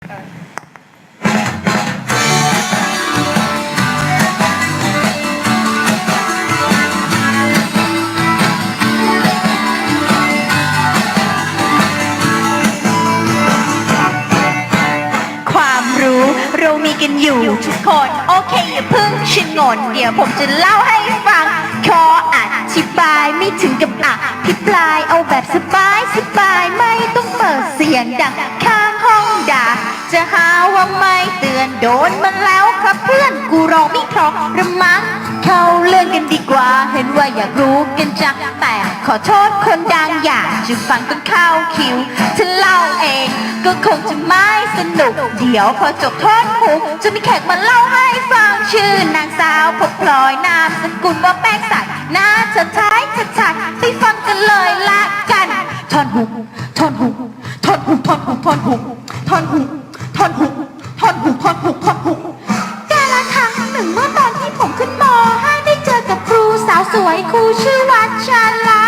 ความรู้เรามีกันอยู่ทุกคน โอเคอย่าเพิ่งชินงน เดี๋ยวผมจะเล่าให้ฟัง ขออธิบายไม่ถึงกับอะพิปลายเอาแบบสบายสบายไม่ต้องเปิดเสียงดัง จะหาว่าไม่เตือนโดนมันแล้วครับเพื่อนกูร้องไม่เพราะระมังเข้าเรื่องกันดีกว่า เห็นว่าอยากรู้กันจังแต่ขอโทษคนดังอยากจะฟังต้นข้าวคิวฉันเล่าเอง ก็คงจะไม่สนุก เดี๋ยวพอจบโทอดหูจะมีแขกมาเล่าให้ฟังชื่อนางสาวพบพลอยนามสกุลว่าแป้งใสหน้าเธอท้ายเธอชายไปฟังกันเลยละกันทอนหูทอนหูทอนหูทอนหูทอนหูทอนหู ทอนหูทอนหูทอนหูทอนหูกาละครั้งหนึ่งเมื่อตอนที่ผมขึ้นม .5 ได้เจอกับครูสาวสวยครูชื่อวัชลา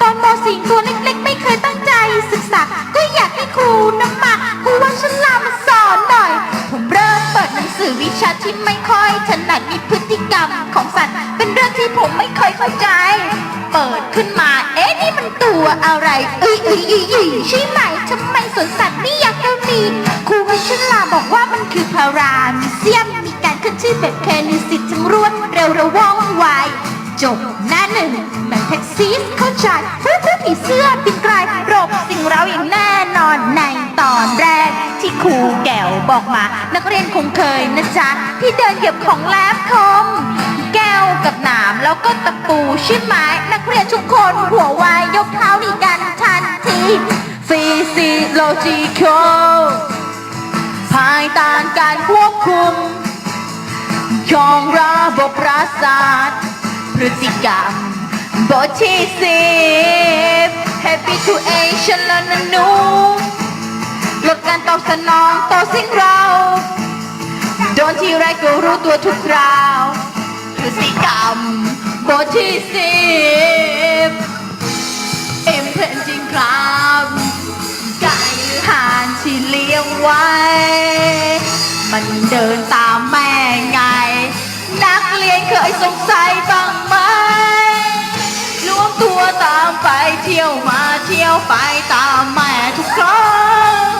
ตอนม .4 ตัวเล็กๆ ไม่เคยตั้งใจศึกษา ก็อยากให้ครูนำมาครูวัชลามาสอนหน่อย ผมเริ่มเปิดหนังสือวิชาที่ไม่ค่อยถนัดมีพฤติกรรมของสัตว์ เป็นเรื่องที่ผมไม่เคยเข้าใจ เปิดขึ้นมา เอ๊ะนี่มันตัวอะไรเอ้ยเอ้ยเอ้ยเอ้ยใช่ไหมทำไมสวนสัตว์ไม่อยากจะมี บอกว่ามันคือพารามิเซียมมีการขึ้นชื่อแบบเพนิสิตทั้งรวดเร็วระว่องไวจบหน้าหนึ่งแบ่งแท็กซี่เข้าใจผู้ผู้ผีเสื้อปิดกลายรบสิ่งเราอย่างแน่นอนในตอนแรก ที่ครูแก้วบอกมา นักเรียนคงเคยนะจ๊ะ ที่เดินเหยียบของแลบคม แก้วกับหนามแล้วก็ตะปูใช่ไหมนักเรียนทุกคนหัวไวายยกเท้าดีกันทันทีฟิสิโลจิคอล คุม ของระบบประสาทพฤติกรรมบทที่สิบ habituation แล้วนะหนูลดการตอบสนองต่อสิ่งเราโดนที่ไรก็รู้ตัวทุกคราวพฤติกรรมบทที่สิบ imprinting ครับไก่หรือห่านที่เลี้ยงไว้ เดินตามแม่ไง นักเรียนเคยสงสัยบ้างไหมล้วงตัวตามไปเที่ยวมาเที่ยวไปตามแม่ทุกครั้ง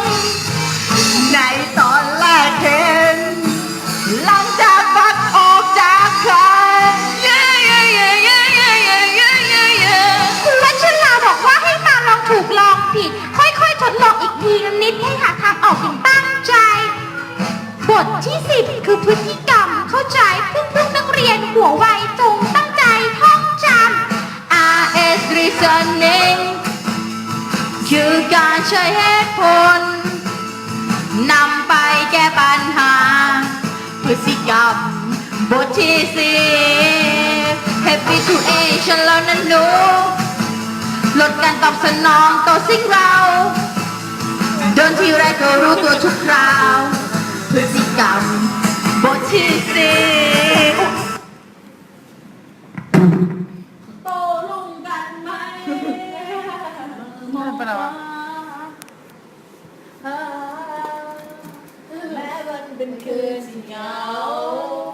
ในตอนแรกเห็นหลังจากฟัดออกจากคันเย้เย้เย้เย้เย้เย้เย้เย้เย้คุณวัชราบอกว่าให้มาลองถูกลองผิด ค่อยๆทดลองอีกทีละนิดให้หาทางออกอย่างตั้งใจบ ที่ 10 คือพฤติกรรมเข้าใจพวกพวกนักเรียนหัวไวจงตั้งใจท่องจำ RS reasoning คือการใช้เหตุผลนำไปแก้ปัญหา พฤติกรรมบทที่สิบ habituation แล้วนะหนูลดการตอบสนองต่อสิ่งเรา เดินที่ไรก็รู้ตัวทุกคราว พฤติ กรรมบทที่สิบโตลุงกันไหมเป็นอะไรวะแม้มันเป็นคืนที่เหงา